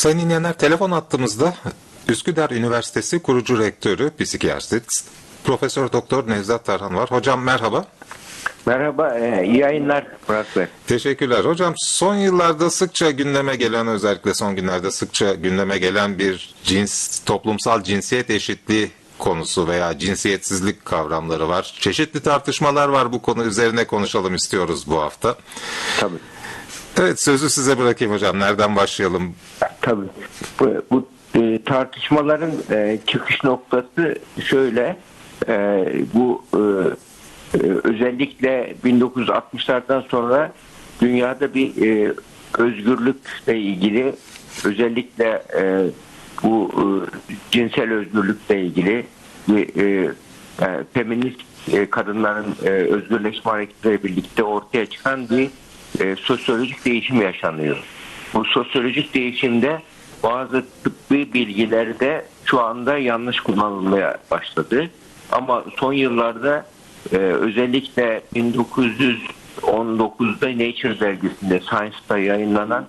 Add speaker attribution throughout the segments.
Speaker 1: Sayın dinleyenler telefon attığımızda Üsküdar Üniversitesi kurucu rektörü, psikiyatrist, Profesör Doktor Nevzat Tarhan var. Hocam merhaba.
Speaker 2: Merhaba, e, iyi yayınlar Murat Bey.
Speaker 1: Teşekkürler. Hocam son yıllarda sıkça gündeme gelen özellikle son günlerde sıkça gündeme gelen bir cins toplumsal cinsiyet eşitliği konusu veya cinsiyetsizlik kavramları var. Çeşitli tartışmalar var bu konu üzerine konuşalım istiyoruz bu hafta.
Speaker 2: Tabii.
Speaker 1: Evet sözü size bırakayım hocam. Nereden başlayalım?
Speaker 2: Tabii. Bu, bu e, tartışmaların e, çıkış noktası şöyle. e, bu e, e, özellikle 1960'lardan sonra dünyada bir e, özgürlükle ilgili özellikle e, bu e, cinsel özgürlükle ilgili bir e, e, feminist e, kadınların e, özgürleşme hareketleriyle birlikte ortaya çıkan bir e, sosyolojik değişim yaşanıyor. Bu sosyolojik değişimde bazı tıbbi bilgilerde şu anda yanlış kullanılmaya başladı. Ama son yıllarda e, özellikle 1919'da Nature dergisinde Science'da yayınlanan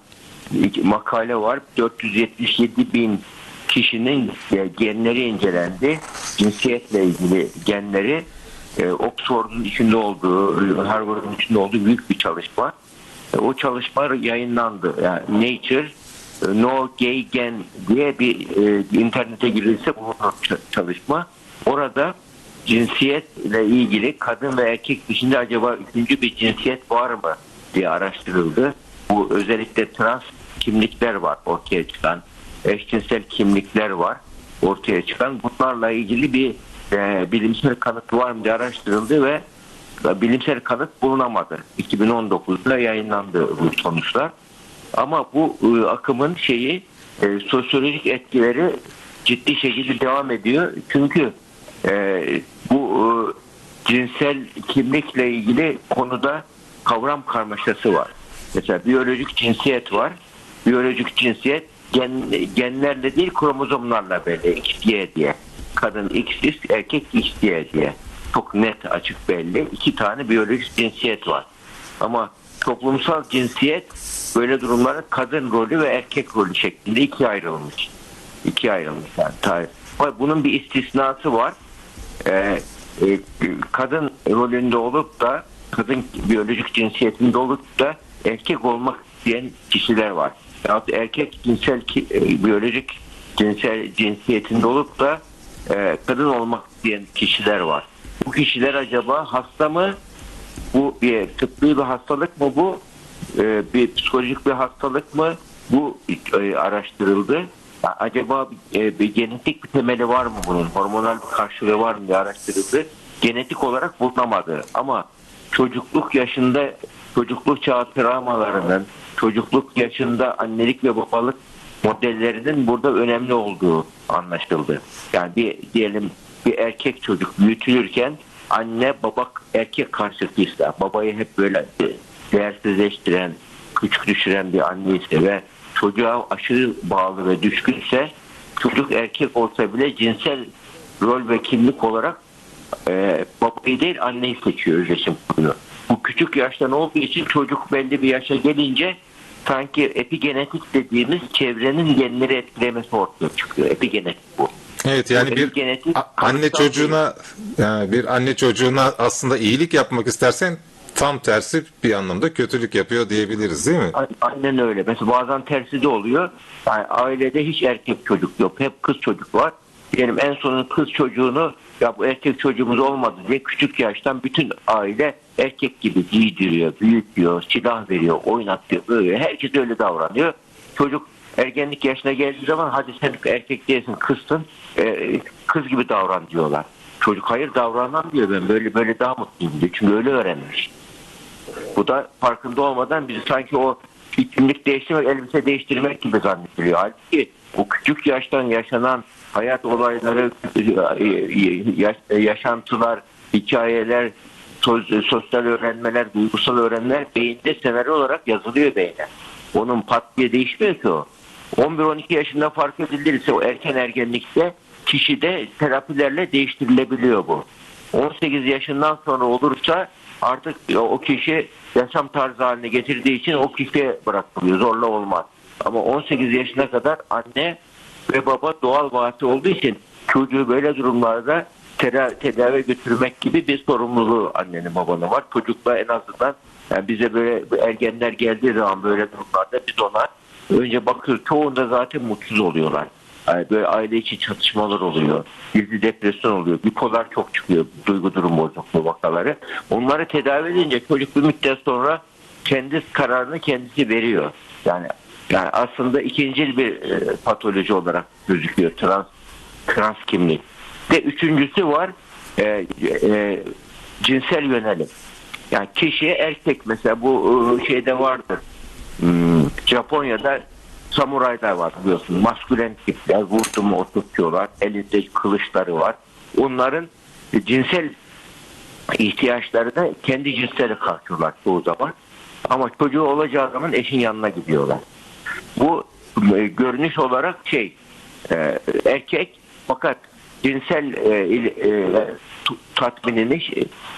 Speaker 2: makale var. 477 bin kişinin e, genleri incelendi. Cinsiyetle ilgili genleri e, Oxford'un içinde olduğu, Harvard'ın içinde olduğu büyük bir çalışma. E, o çalışma yayınlandı. Yani Nature e, No Gay Gen diye bir e, internete girilse bu çalışma. Orada cinsiyetle ilgili kadın ve erkek dışında acaba üçüncü bir cinsiyet var mı diye araştırıldı. Bu özellikle trans kimlikler var ortaya çıkan. Eşcinsel kimlikler var ortaya çıkan. Bunlarla ilgili bir e, bilimsel kanıt var mı diye araştırıldı ve bilimsel kanıt bulunamadı. 2019'da yayınlandı bu sonuçlar. Ama bu e, akımın şeyi e, sosyolojik etkileri ciddi şekilde devam ediyor. Çünkü e, bu e, cinsel kimlikle ilgili konuda kavram karmaşası var. Mesela biyolojik cinsiyet var. Biyolojik cinsiyet gen, genlerle değil kromozomlarla belli. X, Y diye. Kadın X, erkek X, Y diye. Çok net açık belli. İki tane biyolojik cinsiyet var. Ama toplumsal cinsiyet böyle durumlarda kadın rolü ve erkek rolü şeklinde ikiye ayrılmış. İkiye ayrılmış yani. Tarih. Bunun bir istisnası var. Ee, e, kadın rolünde olup da kadın biyolojik cinsiyetinde olup da erkek olmak isteyen kişiler var. Ya erkek cinsel e, biyolojik cinsel cinsiyetinde olup da e, kadın olmak isteyen kişiler var. Bu kişiler acaba hasta mı? Bu bir tıbbi bir hastalık mı bu? E, bir psikolojik bir hastalık mı? Bu e, araştırıldı. Acaba e, bir genetik bir temeli var mı bunun? Hormonal bir karşılığı var mı diye araştırıldı. Genetik olarak bulunamadı. Ama çocukluk yaşında çocukluk çağı travmalarının, çocukluk yaşında annelik ve babalık modellerinin burada önemli olduğu anlaşıldı. Yani bir diyelim bir erkek çocuk büyütülürken anne baba erkek karşıtıysa babayı hep böyle değersizleştiren, küçük düşüren bir anne ise ve çocuğa aşırı bağlı ve düşkünse çocuk erkek olsa bile cinsel rol ve kimlik olarak e, babayı değil anneyi seçiyor özdeşim kuruyor. Bu küçük yaştan olduğu için çocuk belli bir yaşa gelince sanki epigenetik dediğimiz çevrenin genleri etkilemesi ortaya çıkıyor. Epigenetik bu.
Speaker 1: Evet yani bir
Speaker 2: epigenetik
Speaker 1: a- anne çocuğuna yani bir anne çocuğuna aslında iyilik yapmak istersen tam tersi bir anlamda kötülük yapıyor diyebiliriz değil mi?
Speaker 2: Aynen öyle. Mesela bazen tersi de oluyor. Yani ailede hiç erkek çocuk yok. Hep kız çocuk var. Diyelim en sonun kız çocuğunu ya bu erkek çocuğumuz olmadı diye küçük yaştan bütün aile erkek gibi giydiriyor, büyütüyor, silah veriyor, oynatıyor böyle. Herkes öyle davranıyor. Çocuk ergenlik yaşına geldiği zaman hadi sen erkek değilsin kızsın e, kız gibi davran diyorlar. Çocuk hayır davranmam diyor ben böyle böyle daha mutluyum diyor. Çünkü öyle öğrenmiş. Bu da farkında olmadan bizi sanki o kimlik değiştirmek, elbise değiştirmek gibi zannediliyor. Halbuki o küçük yaştan yaşanan hayat olayları, yaş- yaşantılar, hikayeler, sosyal öğrenmeler, duygusal öğrenmeler beyinde senaryo olarak yazılıyor beyne. Onun pat diye değişmiyor ki o. 11-12 yaşında fark edilirse o erken ergenlikte kişide terapilerle değiştirilebiliyor bu. 18 yaşından sonra olursa artık o kişi yaşam tarzı haline getirdiği için o kişiye bırakılıyor. Zorla olmaz. Ama 18 yaşına kadar anne ve baba doğal vasi olduğu için çocuğu böyle durumlarda tedavi götürmek gibi bir sorumluluğu annenin babanın var. Çocukla en azından yani bize böyle ergenler geldiği zaman böyle durumlarda biz ona önce bakıyoruz. Çoğunda zaten mutsuz oluyorlar. Yani böyle aile içi çatışmalar oluyor. Gizli depresyon oluyor. Bipolar çok çıkıyor. Duygu durum bozukluğu vakaları. Onları tedavi edince çocuk bir müddet sonra kendi kararını kendisi veriyor. Yani yani aslında ikinci bir e, patoloji olarak gözüküyor trans trans kimlik. Ve üçüncüsü var e, e, cinsel yönelim. Yani kişiye erkek mesela bu e, şeyde vardır. Hmm, Japonya'da samuraylar var biliyorsun. Maskülen tipler vurdu mu oturtuyorlar. Elinde kılıçları var. Onların cinsel ihtiyaçları da kendi cinsleri karşıyorlar çoğu zaman. Ama çocuğu olacağı zaman eşin yanına gidiyorlar. Bu e, görünüş olarak şey e, erkek fakat cinsel e, tatminini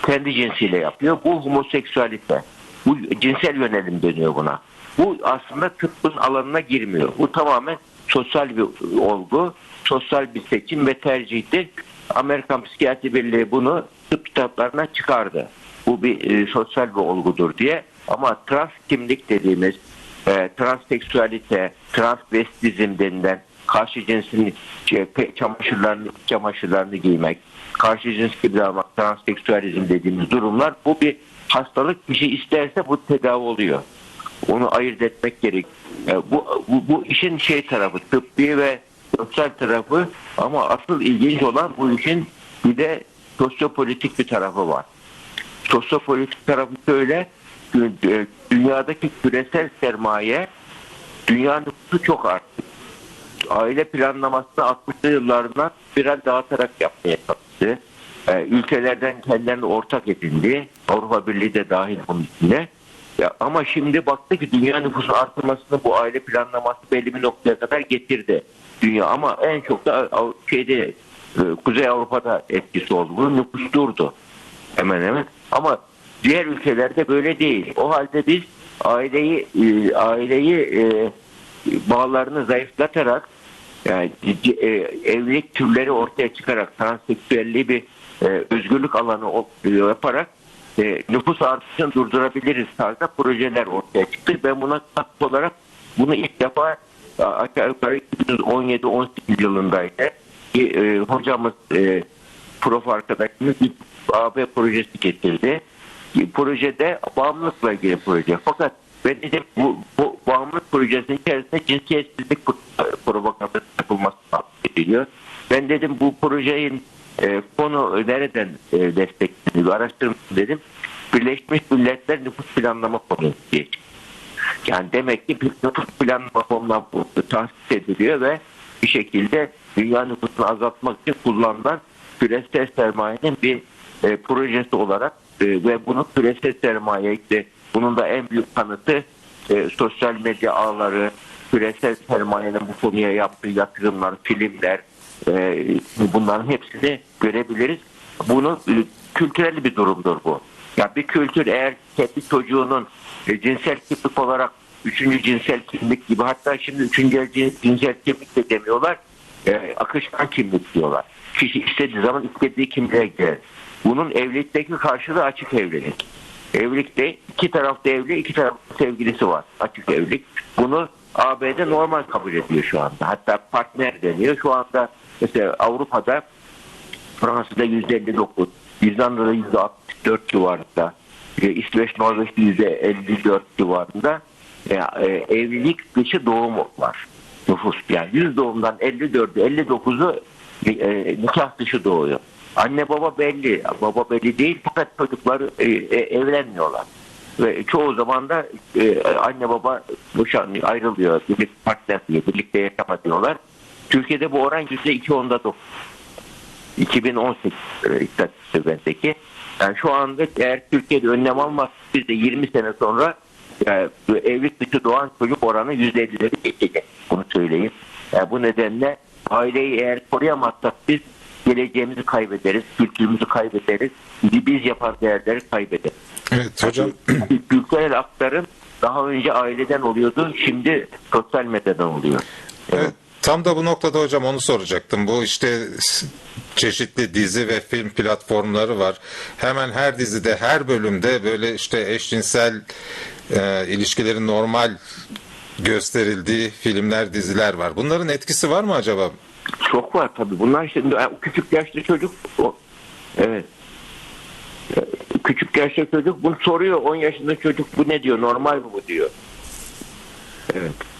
Speaker 2: kendi cinsiyle yapıyor. Bu homoseksüalite. Bu cinsel yönelim deniyor buna. Bu aslında tıbbın alanına girmiyor. Bu tamamen sosyal bir olgu, sosyal bir seçim ve tercihtir. Amerikan Psikiyatri Birliği bunu tıp kitaplarına çıkardı. Bu bir e, sosyal bir olgudur diye. Ama trans kimlik dediğimiz e, transseksüalite, transvestizm denilen karşı cinsin şey, pe- çamaşırlarını, çamaşırlarını giymek, karşı cins gibi almak, transseksüalizm dediğimiz durumlar bu bir hastalık kişi isterse bu tedavi oluyor. Onu ayırt etmek gerek. E, bu, bu, bu işin şey tarafı tıbbi ve sosyal tarafı ama asıl ilginç olan bu işin bir de sosyopolitik bir tarafı var. Sosyopolitik tarafı şöyle dü- dünyadaki küresel sermaye dünya nüfusu çok arttı. Aile planlamasını 60'lı yıllardan biraz dağıtarak yapmaya çalıştı. E, ülkelerden kendilerini ortak edindi. Avrupa Birliği de dahil bunun içine. Ya, ama şimdi baktı ki dünya nüfusu artırmasını bu aile planlaması belli bir noktaya kadar getirdi. Dünya ama en çok da şeyde e, Kuzey Avrupa'da etkisi oldu. Bu nüfus durdu hemen hemen. Ama diğer ülkelerde böyle değil. O halde biz aileyi e, aileyi e, bağlarını zayıflatarak yani evlilik türleri ortaya çıkarak transseksüelliği bir özgürlük alanı yaparak e, nüfus artışını durdurabiliriz tarzda projeler ortaya çıktı. Ben buna katkı olarak bunu ilk defa a- aşağı yukarı 2017-18 yılındaydı. Bir, e, hocamız e, prof arkadaşımız bir AB projesi getirdi. Bir Projede bağımlılıkla ilgili proje. Fakat ben dedim bu, bu bağımlılık projesinin içerisinde cinsiyetsizlik pro- propagandası yapılması ediliyor. Ben dedim bu projenin e, konu nereden e, destekleniyor araştırma dedim. Birleşmiş Milletler Nüfus Planlama Konusu diye. Yani demek ki bir nüfus planlama fonuna bu tahsis ediliyor ve bir şekilde dünya nüfusunu azaltmak için kullanılan küresel sermayenin bir e, projesi olarak e, ve bunu küresel sermaye işte bunun da en büyük kanıtı e, sosyal medya ağları, küresel sermayenin bu konuya yaptığı yatırımlar, filmler e, bunların hepsini görebiliriz. Bunu e, kültürel bir durumdur bu. Ya bir kültür eğer kendi çocuğunun e, cinsel kimlik olarak üçüncü cinsel kimlik gibi hatta şimdi üçüncü cins- cinsel kimlik de demiyorlar e, akışkan kimlik diyorlar. Kişi istediği zaman istediği kimliğe girer. Bunun evlilikteki karşılığı açık evlilik. Evlilikte iki tarafta evli, iki tarafta sevgilisi var. Açık evlilik. Bunu ABD normal kabul ediyor şu anda. Hatta partner deniyor. Şu anda mesela Avrupa'da Fransa'da %59, İzlanda'da %64 civarında, e, İsveç, Norveç'te %54 civarında e, e, evlilik dışı doğum var. Nüfus yani 100 doğumdan 54'ü 59'u e, nikah dışı doğuyor. Anne baba belli, baba belli değil fakat çocuklar e, e, evlenmiyorlar. Ve çoğu zaman da e, anne baba boşanıyor, ayrılıyor, birlikte partner birlikte yaşama. Türkiye'de bu oran %2.9. 2018 e, istatistiğindeki. Yani şu anda eğer Türkiye'de önlem almaz biz de 20 sene sonra e, bu evlilik dışı doğan çocuk oranı %50'leri geçecek. Bunu söyleyeyim. Yani bu nedenle aileyi eğer koruyamazsak biz geleceğimizi kaybederiz, kültürümüzü kaybederiz, biz yapan değerleri kaybederiz.
Speaker 1: Evet hocam.
Speaker 2: kültürel aktarım daha önce aileden oluyordu. Şimdi sosyal medyadan oluyor.
Speaker 1: Evet, tam da bu noktada hocam onu soracaktım. Bu işte çeşitli dizi ve film platformları var. Hemen her dizide, her bölümde böyle işte eşcinsel e, ilişkilerin normal gösterildiği filmler, diziler var. Bunların etkisi var mı acaba?
Speaker 2: Çok var tabii. Bunlar şimdi e, küçük yaşlı çocuk o, evet. E, Küçük yaşlı çocuk bunu soruyor. 10 yaşında çocuk bu ne diyor? Normal mi bu diyor. Evet.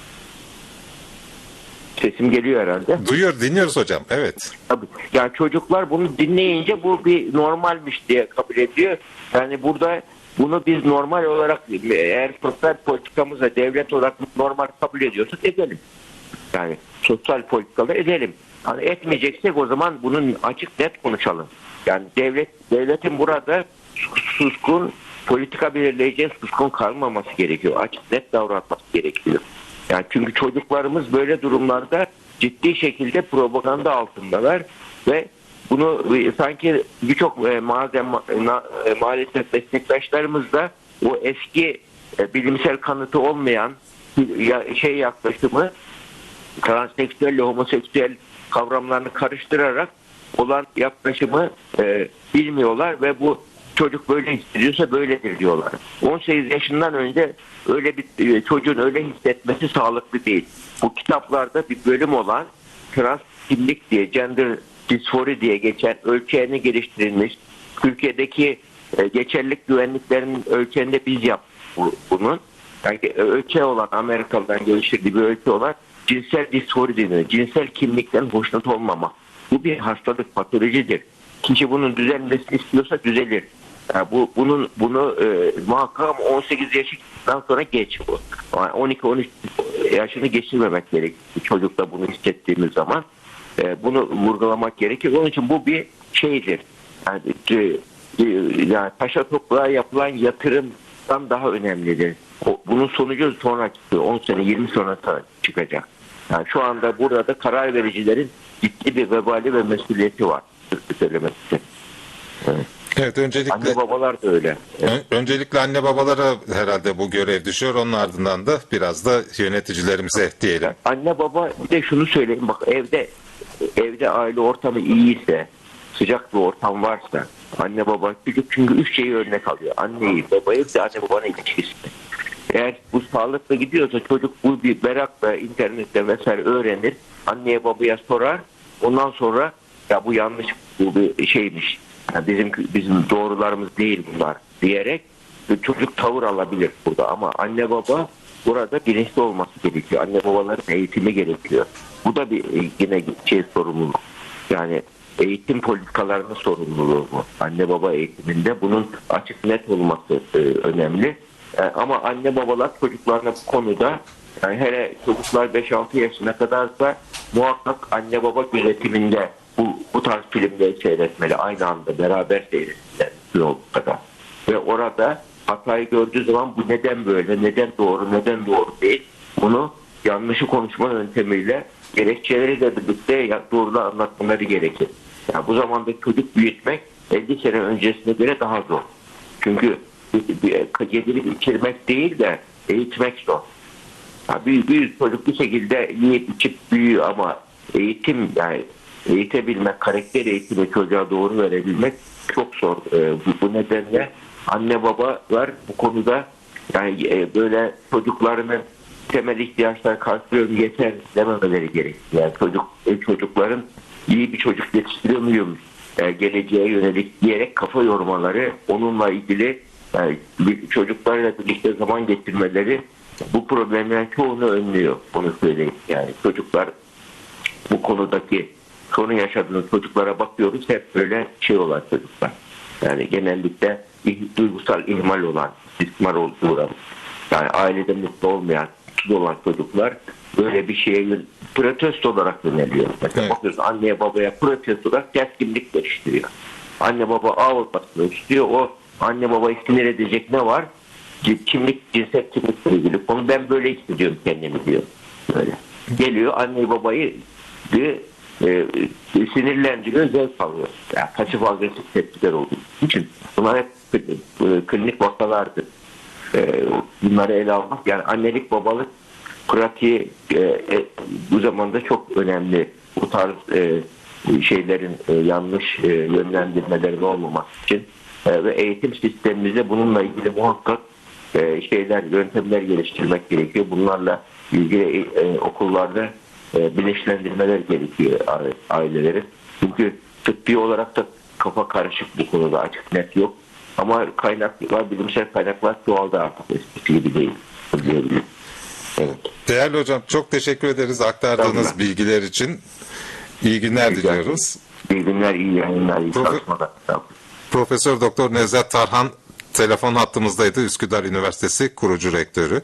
Speaker 2: Sesim geliyor herhalde.
Speaker 1: Duyuyor, dinliyoruz hocam. Evet.
Speaker 2: Tabii. Yani çocuklar bunu dinleyince bu bir normalmiş diye kabul ediyor. Yani burada bunu biz normal olarak eğer sosyal politikamızda devlet olarak normal kabul ediyorsak edelim. Yani sosyal politikalar edelim. Hani etmeyeceksek o zaman bunun açık net konuşalım. Yani devlet devletin burada suskun politika belirleyeceği suskun kalmaması gerekiyor. Açık net davranması gerekiyor. Yani çünkü çocuklarımız böyle durumlarda ciddi şekilde propaganda altındalar ve bunu e, sanki birçok e, malzeme, e, maalesef meslektaşlarımız da o eski bilimsel kanıtı olmayan ya- şey yaklaşımı transseksüelle homoseksüel kavramlarını karıştırarak olan yaklaşımı e, bilmiyorlar ve bu çocuk böyle hissediyorsa böyledir diyorlar. 18 yaşından önce öyle bir e, çocuğun öyle hissetmesi sağlıklı değil. Bu kitaplarda bir bölüm olan trans kimlik diye gender disfori diye geçen ölçeğini geliştirilmiş. Türkiye'deki e, geçerlilik güvenliklerinin ölçeğinde biz yaptık bu- bunun. Yani e, ölçeği olan Amerikalı'dan geliştirdiği bir ölçü olan cinsel disfori deniyor. Cinsel kimlikten hoşnut olmama. Bu bir hastalık, patolojidir. Kişi bunun düzelmesini istiyorsa düzelir. Yani bu bunun bunu e, muhakkak 18 yaşından sonra geç bu. Yani 12-13 yaşını geçirmemek gerekir. Çocukta bunu hissettiğimiz zaman e, bunu vurgulamak gerekir. Onun için bu bir şeydir. Yani, e, e, yani taşa toprağa yapılan yatırımdan daha önemlidir. O, bunun sonucu sonra çıkıyor. 10 sene 20 sonra çıkacak. Yani şu anda burada karar vericilerin ciddi bir vebali ve mesuliyeti var. Söylemek için. Evet.
Speaker 1: Evet, öncelikle
Speaker 2: Anne babalar da öyle.
Speaker 1: Ön- Öncelikle anne babalara herhalde bu görev düşüyor. Onun ardından da biraz da yöneticilerimize diyelim.
Speaker 2: Anne baba bir de şunu söyleyeyim bak evde evde aile ortamı iyiyse sıcak bir ortam varsa anne baba çocuk çünkü üç şeyi örnek alıyor. Anneyi babayı ve anne babanın ilişkisini. Eğer bu sağlıklı gidiyorsa çocuk bu bir merakla internette vesaire öğrenir. Anneye babaya sorar. Ondan sonra ya bu yanlış bu bir şeymiş. Ya bizim bizim doğrularımız değil bunlar diyerek çocuk tavır alabilir burada ama anne baba burada bilinçli olması gerekiyor. Anne babaların eğitimi gerekiyor. Bu da bir e, yine şey sorumluluk. Yani eğitim politikalarının sorumluluğu bu. Anne baba eğitiminde bunun açık net olması e, önemli. E, ama anne babalar çocuklarına bu konuda yani hele çocuklar 5-6 yaşına kadarsa muhakkak anne baba yönetiminde tarz filmleri seyretmeli. Aynı anda beraber seyretmeli. kadar. Ve orada hatayı gördüğü zaman bu neden böyle, neden doğru, neden doğru değil. Bunu yanlışı konuşma yöntemiyle gerekçeleri de birlikte doğru anlatmaları gerekir. Yani bu zamanda çocuk büyütmek 50 sene öncesine göre daha zor. Çünkü yedirip içirmek değil de eğitmek zor. Ya bir, bir çocuk bir şekilde yiyip içip büyüyor ama eğitim yani eğitebilmek, karakter eğitimi çocuğa doğru verebilmek çok zor. Ee, bu, nedenle anne babalar bu konuda yani e, böyle çocuklarının temel ihtiyaçlar karşılıyorum yeter dememeleri gerekiyor. Yani çocuk e, çocukların iyi bir çocuk yetiştiriyor muyum e, geleceğe yönelik diyerek kafa yormaları onunla ilgili yani çocuklarla birlikte zaman geçirmeleri bu problemlerin çoğunu önlüyor. Onu söyleyeyim. Yani çocuklar bu konudaki sorun yaşadığınız çocuklara bakıyoruz hep böyle şey olan çocuklar. Yani genellikle duygusal ihmal olan, istismar uğrayan, yani ailede mutlu olmayan, mutsuz olan çocuklar böyle bir şeye protesto olarak yöneliyor. Mesela
Speaker 1: Evet.
Speaker 2: bakıyoruz anneye babaya protesto olarak ters kimlik geliştiriyor. Anne baba A olmasını istiyor. O anne babayı sinir edecek ne var? Kimlik, cinsel kimlikle ilgili konu ben böyle hissediyorum kendimi diyor. Böyle. Geliyor anne babayı bir e, sinirlendiriyor, zevk alıyor. Yani pasif agresif tepkiler olduğu için. Bunlar hep e, klinik vakalardır. e, bunları ele almak. Yani annelik babalık pratiği e, e, bu zamanda çok önemli. Bu tarz e, şeylerin e, yanlış e, yönlendirmelerin olmaması için E, ve eğitim sistemimizde bununla ilgili muhakkak e, şeyler, yöntemler geliştirmek gerekiyor. Bunlarla ilgili e, okullarda e, gerekiyor ailelerin. Çünkü tıbbi olarak da kafa karışık bu konuda açık net yok. Ama kaynaklar, bilimsel kaynaklar çoğaldı artık eskisi gibi değil. diyebilirim. Evet.
Speaker 1: Değerli hocam çok teşekkür ederiz aktardığınız
Speaker 2: Tamam.
Speaker 1: bilgiler için. İyi günler
Speaker 2: Rica
Speaker 1: diliyoruz.
Speaker 2: İyi günler, iyi yayınlar, iyi
Speaker 1: Profe-
Speaker 2: çalışmalar.
Speaker 1: Profesör Doktor Nevzat Tarhan telefon hattımızdaydı. Üsküdar Üniversitesi kurucu rektörü.